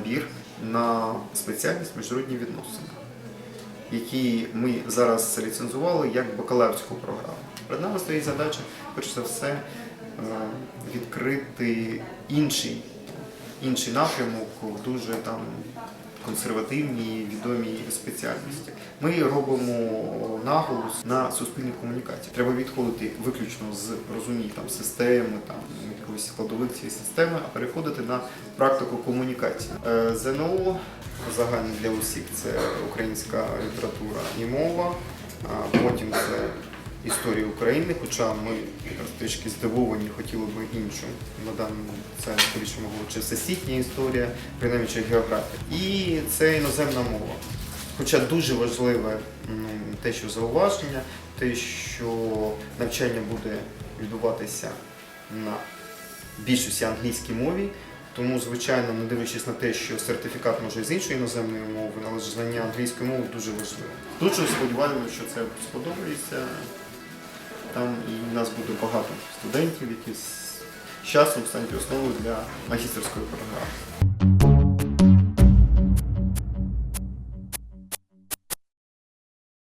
набір на спеціальність міжнародні відносини, які ми зараз ліцензували як бакалаврську програму. Перед нами стоїть задача, перш за все, е, відкрити інший, інший напрямок, дуже там консервативній відомій спеціальності. Ми робимо наголос на суспільних комунікаціях. Треба відходити виключно з розуміння там системи, там якоїсь складових цієї системи, а переходити на практику комунікації. Е, ЗНО загальне для усіх це українська література і мова. Потім це історія України, хоча ми трішки здивовані, хотіли би іншу. На даному це скоріше чи всесвітня історія, принаймні чи географія. І це іноземна мова. Хоча дуже важливе те, що зауваження, те, що навчання буде відбуватися на більшості англійській мові. Тому, звичайно, не дивлячись на те, що сертифікат може з іншої іноземної мови, але ж знання англійської мови дуже важливо. Дуже сподіваємося, що це сподобається. Там і в нас буде багато студентів, які з часом стануть основою для магістерської програми.